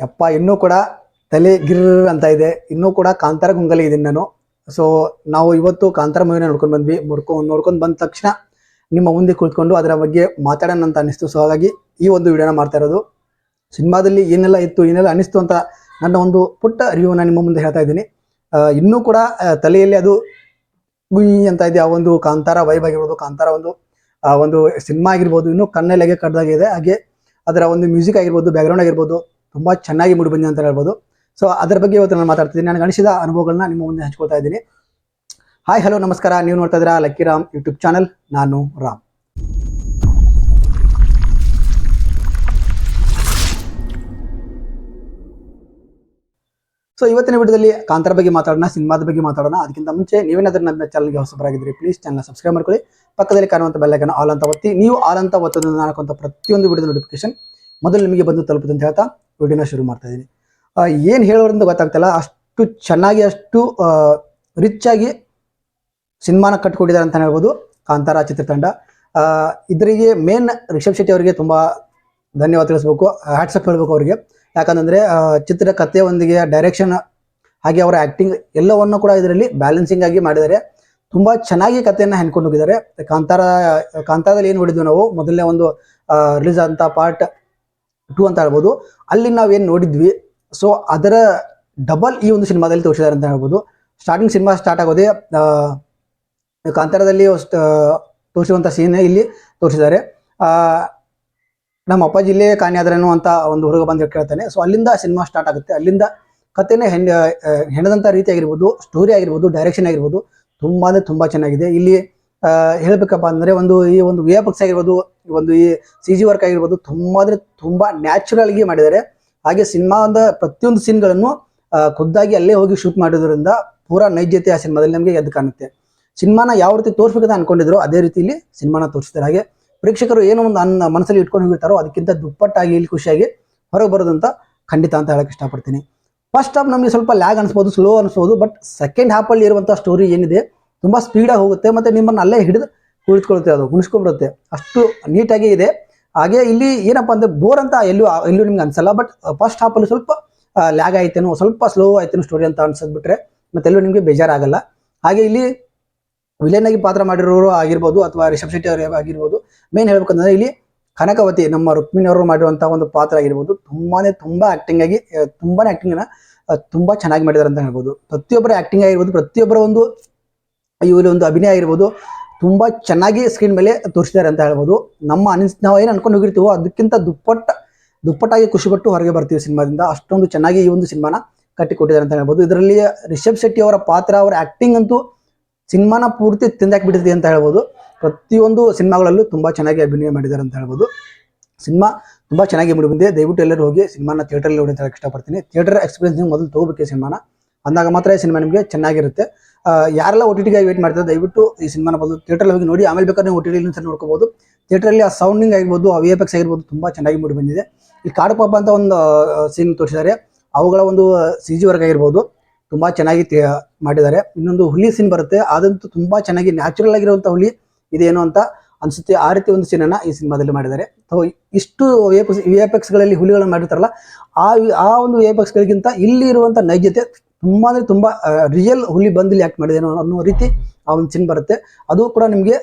ಯಪ್ಪ, ಇನ್ನೂ ಕೂಡ ತಲೆ ಗಿರ್ ಅಂತ ಇದೆ. ಇನ್ನೂ ಕೂಡ ಕಾಂತಾರ ಗುಂಗಲಿ ಇದೀನಿ ನಾನು. ಸೊ ನಾವು ಇವತ್ತು ಕಾಂತಾರ ಮೂವಿನ ನೋಡ್ಕೊಂಡು ಬಂದ್ವಿ. ನೋಡ್ಕೊಂಡು ನೋಡ್ಕೊಂಡು ಬಂದ ತಕ್ಷಣ ನಿಮ್ಮ ಮುಂದೆ ಕುಳಿತುಕೊಂಡು ಅದರ ಬಗ್ಗೆ ಮಾತಾಡೋಣ ಅಂತ ಅನ್ನಿಸ್ತು. ಸೊ ಹಾಗಾಗಿ ಈ ಒಂದು ವಿಡಿಯೋನ ಮಾಡ್ತಾ ಇರೋದು. ಸಿನಿಮಾದಲ್ಲಿ ಏನೆಲ್ಲ ಇತ್ತು, ಏನೆಲ್ಲ ಅನಿಸ್ತು ಅಂತ ನನ್ನ ಒಂದು ಪುಟ್ಟ ರಿವ್ಯೂನ ನಿಮ್ಮ ಮುಂದೆ ಹೇಳ್ತಾ ಇದ್ದೀನಿ. ಇನ್ನೂ ಕೂಡ ತಲೆಯಲ್ಲಿ ಅದು ಗುಯಿ ಅಂತ ಇದೆ. ಆ ಒಂದು ಕಾಂತಾರ ವೈಬ್ ಆಗಿರ್ಬೋದು, ಕಾಂತಾರ ಒಂದು ಒಂದು ಸಿನಿಮಾ ಆಗಿರ್ಬೋದು, ಇನ್ನೂ ಕಣ್ಣೆಲೆಗೆ ಕಡ್ದಾಗಿದೆ. ಹಾಗೆ ಅದರ ಒಂದು ಮ್ಯೂಸಿಕ್ ಆಗಿರ್ಬೋದು ಬ್ಯಾಕ್ಗ್ರೌಂಡ್ ಆಗಿರ್ಬೋದು ತುಂಬಾ ಚೆನ್ನಾಗಿ ಮೂಡಿ ಬಂದಿದೆ ಅಂತ ಹೇಳ್ಬೋದು. ಸೊ ಅದರ ಬಗ್ಗೆ ಇವತ್ತು ನಾನು ಮಾತಾಡ್ತಿದ್ದೀನಿ. ನಾನು ಗಣಿಸಿದ ಅನುಭವಗಳನ್ನ ನಿಮ್ಮ ಮುಂದೆ ಹಂಚ್ಕೊಳ್ತಾ ಇದ್ದೀನಿ. ಹಾಯ್ ಹಲೋ ನಮಸ್ಕಾರ. ನೀವು ನೋಡ್ತಾ ಇದ್ದೀರಾ ಲಕ್ಕಿ ರಾಮ್ ಯೂಟ್ಯೂಬ್ ಚಾನಲ್ ನಾನು ರಾಮ್. ಸೊ ಇವತ್ತಿನ ವಿಡಿಯೋದಲ್ಲಿ ಕಾಂತಾರ ಬಗ್ಗೆ ಮಾತಾಡೋಣ, ಸಿನಿಮಾದ ಬಗ್ಗೆ ಮಾತಾಡೋಣ. ಅದಕ್ಕಿಂತ ಮುಂಚೆ ನೀವೇನಾದ್ರೂ ನನ್ನ ಚಾನಲ್ಗೆ ಹೊಸಬರಾಗಿದ್ದರೆ ಪ್ಲೀಸ್ ಚಾನಲ್ ಸಬ್ಸ್ಕ್ರೈಬ್ ಮಾಡ್ಕೊಳ್ಳಿ. ಪಕ್ಕದಲ್ಲಿ ಕಾಣುವಂಥ ಬೆಲ್ಲೈಕನ್ ಆಲ್ ಅಂತ ಒತ್ತಿ. ನೀವು ಆಲ್ ಅಂತ ಒತ್ತೋದ್ರಿಂದ ನಾನು ಪ್ರತಿಯೊಂದು ವಿಡಿಯೋದ ನೋಟಿಫಿಕೇಶನ್ ಮೊದಲು ನಿಮಗೆ ಬಂದು ಅಂತ ಹೇಳ್ತಾ ವಿಡಿಯೋನ ಶುರು ಮಾಡ್ತಾ ಇದ್ದೀನಿ. ಏನು ಹೇಳೋದ್ರಿಂದ ಗೊತ್ತಾಗ್ತಿಲ್ಲ, ಅಷ್ಟು ಚೆನ್ನಾಗಿ, ಅಷ್ಟು ರಿಚ್ ಆಗಿ ಸಿನಿಮಾನ ಕಟ್ಕೊಟ್ಟಿದ್ದಾರೆ ಅಂತ ಹೇಳ್ಬೋದು, ಕಾಂತಾರ ಚಿತ್ರತಂಡ. ಇದರಿಗೆ ಮೇನ್ ರಿಷಬ್ ಶೆಟ್ಟಿ ಅವರಿಗೆ ತುಂಬ ಧನ್ಯವಾದ ತಿಳಿಸ್ಬೇಕು ಹ್ಯಾಟ್ಸಪ್ ಹೇಳ್ಬೇಕು ಅವರಿಗೆ. ಯಾಕಂತಂದರೆ ಚಿತ್ರ ಕಥೆಯೊಂದಿಗೆ ಡೈರೆಕ್ಷನ್ ಹಾಗೆ ಅವರ ಆ್ಯಕ್ಟಿಂಗ್ ಎಲ್ಲವನ್ನು ಕೂಡ ಇದರಲ್ಲಿ ಬ್ಯಾಲೆನ್ಸಿಂಗ್ ಆಗಿ ಮಾಡಿದ್ದಾರೆ. ತುಂಬ ಚೆನ್ನಾಗಿ ಕಥೆಯನ್ನು ಹೆಣ್ಕೊಂಡು ಹೋಗಿದ್ದಾರೆ ಕಾಂತಾರ, ಕಾಂತಾರದಲ್ಲಿ ಏನು ನೋಡಿದ್ವಿ ನಾವು, ಮೊದಲನೇ ಒಂದು ರಿಲೀಸ್ ಆದಂಥ ಪಾರ್ಟ್ ಟೂ ಅಂತ ಹೇಳ್ಬೋದು. ಅಲ್ಲಿ ನಾವೇನು ನೋಡಿದ್ವಿ ಸೊ ಅದರ ಡಬಲ್ ಈ ಒಂದು ಸಿನಿಮಾದಲ್ಲಿ ತೋರಿಸಿದ್ದಾರೆ ಅಂತ ಹೇಳ್ಬೋದು. ಸ್ಟಾರ್ಟಿಂಗ್ ಸಿನಿಮಾ ಸ್ಟಾರ್ಟ್ ಆಗೋದೇ ಕಾಂತಾರದಲ್ಲಿ ತೋರಿಸುವಂಥ ಸೀನ್ ಇಲ್ಲಿ ತೋರಿಸಿದ್ದಾರೆ. ನಮ್ಮ ಅಪ್ಪಾಜಿ ಇಲ್ಲೇ ಕಾಣಿಯಾದ್ರೇನು ಅಂತ ಒಂದು ಹುಡುಗ ಬಂದು ಕೇಳ್ತಾನೆ. ಸೊ ಅಲ್ಲಿಂದ ಸಿನಿಮಾ ಸ್ಟಾರ್ಟ್ ಆಗುತ್ತೆ. ಅಲ್ಲಿಂದ ಕಥೆನೇ ಹೆಣ್ ಹೆಣದಂಥ ರೀತಿ ಆಗಿರ್ಬೋದು ಸ್ಟೋರಿ ಆಗಿರ್ಬೋದು ಡೈರೆಕ್ಷನ್ ಆಗಿರ್ಬೋದು ತುಂಬಾ ತುಂಬ ಚೆನ್ನಾಗಿದೆ. ಇಲ್ಲಿ ಹೇಳ್ಬೇಕಪ್ಪ ಅಂದರೆ ಒಂದು ಈ ಒಂದು ವಿ ಆಗಿರ್ಬೋದು ಒಂದು ಈ ಸಿ ಜಿ ವರ್ಕ್ ಆಗಿರ್ಬೋದು ತುಂಬ ಅಂದರೆ ತುಂಬ ಆಗಿ ಮಾಡಿದ್ದಾರೆ. ಹಾಗೆ ಸಿನಿಮಾದ ಪ್ರತಿಯೊಂದು ಸೀನ್ಗಳನ್ನು ಖುದ್ದಾಗಿ ಅಲ್ಲೇ ಹೋಗಿ ಶೂಟ್ ಮಾಡೋದ್ರಿಂದ ಪೂರಾ ನೈಜತೆ ಆ ಸಿನಿಮಾದಲ್ಲಿ ನಮಗೆ ಎದ್ದು ಕಾಣುತ್ತೆ. ಸಿನಿಮಾನ ಯಾವ ರೀತಿ ತೋರಿಸ್ಬೇಕಂತ ಅನ್ಕೊಂಡಿದ್ರು ಅದೇ ರೀತಿಯಲ್ಲಿ ಸಿನಿಮಾನ ತೋರಿಸ್ತಾರೆ ಹಾಗೆ ಪ್ರೇಕ್ಷಕರು ಏನೋ ಒಂದು ಅನ್ನ ಮನಸ್ಸಲ್ಲಿ ಇಟ್ಕೊಂಡು ಹೋಗಿರ್ತಾರೋ ಅದಕ್ಕಿಂತ ದುಪ್ಪಟ್ಟಾಗಿ ಇಲ್ಲಿ ಖುಷಿಯಾಗಿ ಹೊರಗೆ ಬರೋದಂತ ಖಂಡಿತ ಅಂತ ಹೇಳಕ್ ಇಷ್ಟಪಡ್ತೀನಿ. ಫಸ್ಟ್ ಹಾಫ್ ನಮಗೆ ಸ್ವಲ್ಪ ಲ್ಯಾಗ್ ಅನಿಸ್ಬೋದು ಸ್ಲೋ ಅನಿಸ್ಬೋದು ಬಟ್ ಸೆಕೆಂಡ್ ಹಾಫಲ್ಲಿ ಇರುವಂಥ ಸ್ಟೋರಿ ಏನಿದೆ ತುಂಬ ಸ್ಪೀಡಾಗಿ ಹೋಗುತ್ತೆ ಮತ್ತು ನಿಮ್ಮನ್ನು ಅಲ್ಲೇ ಹಿಡಿದು ಕುಳಿತುಕೊಳ್ಳುತ್ತೆ ಅದು ಉಣಿಸ್ಕೊಂಡ್ಬಿಡುತ್ತೆ ಅಷ್ಟು ನೀಟಾಗಿ ಇದೆ. ಹಾಗೆ ಇಲ್ಲಿ ಏನಪ್ಪ ಅಂದರೆ ಬೋರ್ ಅಂತ ಎಲ್ಲೂ ಎಲ್ಲೂ ನಿಮ್ಗೆ ಅನ್ಸಲ್ಲ ಬಟ್ ಫಸ್ಟ್ ಹಾಫಲ್ಲಿ ಸ್ವಲ್ಪ ಲ್ಯಾಗ್ ಆಯ್ತೇನೋ, ಸ್ವಲ್ಪ ಸ್ಲೋ ಆಯ್ತೇನೋ ಸ್ಟೋರಿ ಅಂತ ಅನ್ಸದ್ ಬಿಟ್ರೆ ಮತ್ತೆಲ್ಲೂ ನಿಮಗೆ ಬೇಜಾರಾಗಲ್ಲ. ಹಾಗೆ ಇಲ್ಲಿ ವಿಲೇನ್ ಆಗಿ ಪಾತ್ರ ಮಾಡಿರೋರು ಆಗಿರ್ಬೋದು ಅಥವಾ ರಿಷಬ್ ಶೆಟ್ಟಿ ಅವರು ಆಗಿರ್ಬೋದು ಮೇನ್ ಹೇಳ್ಬೇಕಂದ್ರೆ ಇಲ್ಲಿ ಕನಕವತಿ, ನಮ್ಮ ರುಕ್ಮಿಣಿ ಅವರು ಮಾಡಿರುವಂತಹ ಒಂದು ಪಾತ್ರ ಆಗಿರ್ಬೋದು, ತುಂಬಾನೇ ತುಂಬಾ ಆಕ್ಟಿಂಗ್ ಆಗಿ ತುಂಬಾನೇ ಆಕ್ಟಿಂಗ್ ತುಂಬಾ ಚೆನ್ನಾಗಿ ಮಾಡಿದ್ದಾರೆ ಅಂತ ಹೇಳ್ಬೋದು. ಪ್ರತಿಯೊಬ್ಬರ ಆಕ್ಟಿಂಗ್ ಆಗಿರ್ಬೋದು, ಪ್ರತಿಯೊಬ್ಬರ ಒಂದು ಇವರು ಒಂದು ಅಭಿನಯ ಇರ್ಬೋದು ತುಂಬ ಚೆನ್ನಾಗಿ ಸ್ಕ್ರೀನ್ ಮೇಲೆ ತೋರಿಸಿದ್ದಾರೆ ಅಂತ ಹೇಳ್ಬೋದು. ನಮ್ಮ ಅನಿಸ್, ನಾವು ಏನು ಅನ್ಕೊಂಡು ಹೋಗಿರ್ತೀವೋ ಅದಕ್ಕಿಂತ ದುಪ್ಪಟ್ಟ, ದುಪ್ಪಟ್ಟಾಗಿ ಖುಷಿಪಟ್ಟು ಹೊರಗೆ ಬರ್ತೀವಿ ಸಿನಿಮಾದಿಂದ. ಅಷ್ಟೊಂದು ಚೆನ್ನಾಗಿ ಈ ಒಂದು ಸಿನಿಮಾನ ಕಟ್ಟಿಕೊಟ್ಟಿದ್ದಾರೆ ಅಂತ ಹೇಳ್ಬೋದು. ಇದರಲ್ಲಿ ರಿಷಬ್ ಶೆಟ್ಟಿ ಅವರ ಪಾತ್ರ, ಅವರ ಆ್ಯಕ್ಟಿಂಗ್ ಅಂತೂ ಸಿನಿಮಾನ ಪೂರ್ತಿ ತಿಂದಾಕ್ಬಿಟ್ಟಿದೆ ಅಂತ ಹೇಳ್ಬೋದು. ಪ್ರತಿಯೊಂದು ಸಿನಿಮಾಗಳಲ್ಲೂ ತುಂಬ ಚೆನ್ನಾಗಿ ಅಭಿನಯ ಮಾಡಿದ್ದಾರೆ ಅಂತ ಹೇಳ್ಬೋದು. ಸಿನಿಮಾ ತುಂಬ ಚೆನ್ನಾಗಿ ಮೂಡಿ ಬಂದಿದೆ. ದಯವಿಟ್ಟು ಎಲ್ಲರೂ ಹೋಗಿ ಸಿನಿಮಾನ ಥಿಯೇಟರ್ ನೋಡಿ ಅಂತ ಹೇಳಕ್ಕೆ ಇಷ್ಟಪಡ್ತೀನಿ. ಥಿಯೇಟರ್ ಎಕ್ಸ್ಪೀರಿಯನ್ಸ್ ನೀವು ಮೊದಲು ತೊಗೋಬೇಕು ಸಿನಿಮಾನ. ಅಂದಾಗ ಮಾತ್ರ ಈ ಸಿನಿಮಾ ನಿಮಗೆ ಚೆನ್ನಾಗಿರುತ್ತೆ. ಯಾರೆಲ್ಲ ಒ ಟಿ ಟಿಗೆ ವೇಟ್ ಮಾಡ್ತಾರೆ ದಯವಿಟ್ಟು ಈ ಸಿನಿಮಾನ ಬಂದು ಥಿಯೇಟರ್ ಹೋಗಿ ನೋಡಿ. ಆಮೇಲೆ ಬೇಕಾದ್ರೆ ನೀವು ಒ ಟಿ ಟಿ ಸಹ ಥಿಯೇಟರಲ್ಲಿ ಆ ಸೌಂಡಿಂಗ್ ಆಗಿರ್ಬೋದು, ಆ ವಿ ಎಫ್ ಎಕ್ಸ್ ಆಗಿರ್ಬೋದು ತುಂಬಾ ಚೆನ್ನಾಗಿ ಮೂಡಿ ಬಂದಿದೆ. ಈ ಕಾಡು ಪಾಪ ಅಂತ ಒಂದು ಸೀನ್ ತೋರಿಸಿದ್ದಾರೆ. ಅವುಗಳ ಒಂದು ಸಿ ಜಿ ವರ್ಕ್ ಆಗಿರ್ಬೋದು. ತುಂಬಾ ಚೆನ್ನಾಗಿ ಮಾಡಿದ್ದಾರೆ. ಇನ್ನೊಂದು ಹುಲಿ ಸೀನ್ ಬರುತ್ತೆ. ಅದಂತೂ ತುಂಬಾ ಚೆನ್ನಾಗಿ ನ್ಯಾಚುರಲ್ ಆಗಿರುವಂಥ ಹುಲಿ ಇದೇನು ಅಂತ ಅನಿಸುತ್ತೆ. ಆ ರೀತಿ ಒಂದು ಸೀನನ್ನ ಈ ಸಿನಿಮಾದಲ್ಲಿ ಮಾಡಿದ್ದಾರೆ. ಸೊ ಇಷ್ಟು ವಿ ಎಫ್ ವಿ ಎಫ್ ಎಕ್ಸ್ಗಳಲ್ಲಿ ಹುಲಿಗಳನ್ನು ಮಾಡಿರ್ತಾರಲ್ಲ, ಆ ಆ ಒಂದು ವಿ ಎಫ್ ಇಲ್ಲಿ ಇರುವಂತ ನೈಜತೆ ತುಂಬಾ ಅಂದರೆ ತುಂಬಾ ರಿಯಲ್ ಹುಲಿ ಬಂದಿಲ್ಲಿ ಆ್ಯಕ್ಟ್ ಮಾಡಿದೆ ಅನ್ನೋ ರೀತಿ ಆ ಒಂದು ಸಿನ್ ಬರುತ್ತೆ. ಅದು ಕೂಡ ನಿಮಗೆ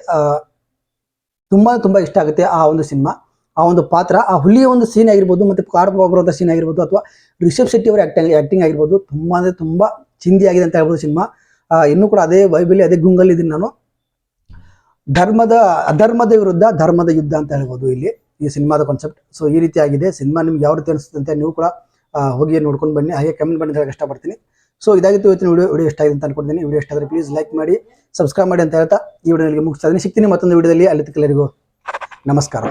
ತುಂಬಾ ತುಂಬಾ ಇಷ್ಟ ಆಗುತ್ತೆ ಆ ಒಂದು ಸಿನಿಮಾ ಆ ಒಂದು ಪಾತ್ರ, ಆ ಹುಲಿಯ ಒಂದು ಸೀನ್ ಆಗಿರ್ಬೋದು ಮತ್ತೆ ಕಾರ್ ಬರುವಂಥ ಸೀನ್ ಆಗಿರ್ಬೋದು ಅಥವಾ ರಿಷಬ್ ಶೆಟ್ಟಿ ಅವರ ಆಕ್ಟಿಂಗ್ ಆ್ಯಕ್ಟಿಂಗ್ ಆಗಿರ್ಬೋದು, ತುಂಬಾ ಅಂದ್ರೆ ತುಂಬಾ ಚಿಂದಿ ಆಗಿದೆ ಅಂತ ಹೇಳ್ಬೋದು ಸಿನಿಮಾ ಇನ್ನೂ ಕೂಡ ಅದೇ ವೈಬಲ್ಲಿ ಅದೇ ಗುಂಗಲ್ ಇದೀನಿ ನಾನು. ಧರ್ಮದ, ಅಧರ್ಮದ ವಿರುದ್ಧ ಧರ್ಮದ ಯುದ್ಧ ಅಂತ ಹೇಳ್ಬೋದು ಇಲ್ಲಿ, ಈ ಸಿನಿಮಾದ ಕಾನ್ಸೆಪ್ಟ್ ಸೊ ಈ ರೀತಿ ಆಗಿದೆ ಸಿನಿಮಾ ನಿಮ್ಗೆ ಯಾವ ರೀತಿ ಅನಿಸುತ್ತೆ ಅಂತ ನೀವು ಕೂಡ ಹೋಗಿ ನೋಡ್ಕೊಂಡು ಬನ್ನಿ. ಹಾಗೆ ಕಮೆಂಟ್ ಮಾಡಿ ಅಂತ ಹೇಳಕ್ ಇಷ್ಟಪಡ್ತೀನಿ ಸೊ ಇದಾಗಿತ್ತು ಇವತ್ತಿನ ವಿಡಿಯೋ ವಿಡಿಯೋ ಇಷ್ಟ ಆಗಿದೆ ಅಂತ ಅನ್ಕೊಂಡಿದ್ದೀನಿ. ವಿಡಿಯೋ ಇಷ್ಟ ಆದರೆ ಪ್ಲೀಸ್ ಲೈಕ್ ಮಾಡಿ ಸಬ್ಸ್ಕ್ರೈಬ್ ಮಾಡಿ ಅಂತ ಹೇಳ್ತಾ ಈ ವಿಡಿಯೋಗೆ ಮುಗಿಸ್ತಾ ಇದ್ದೀನಿ. ಸಿಗ್ತೀನಿ ಮತ್ತೊಂದು ವಿಡಿಯೋದಲ್ಲಿ ಅಲ್ಲಿ ಎಲ್ಲರಿಗೂ ನಮಸ್ಕಾರ.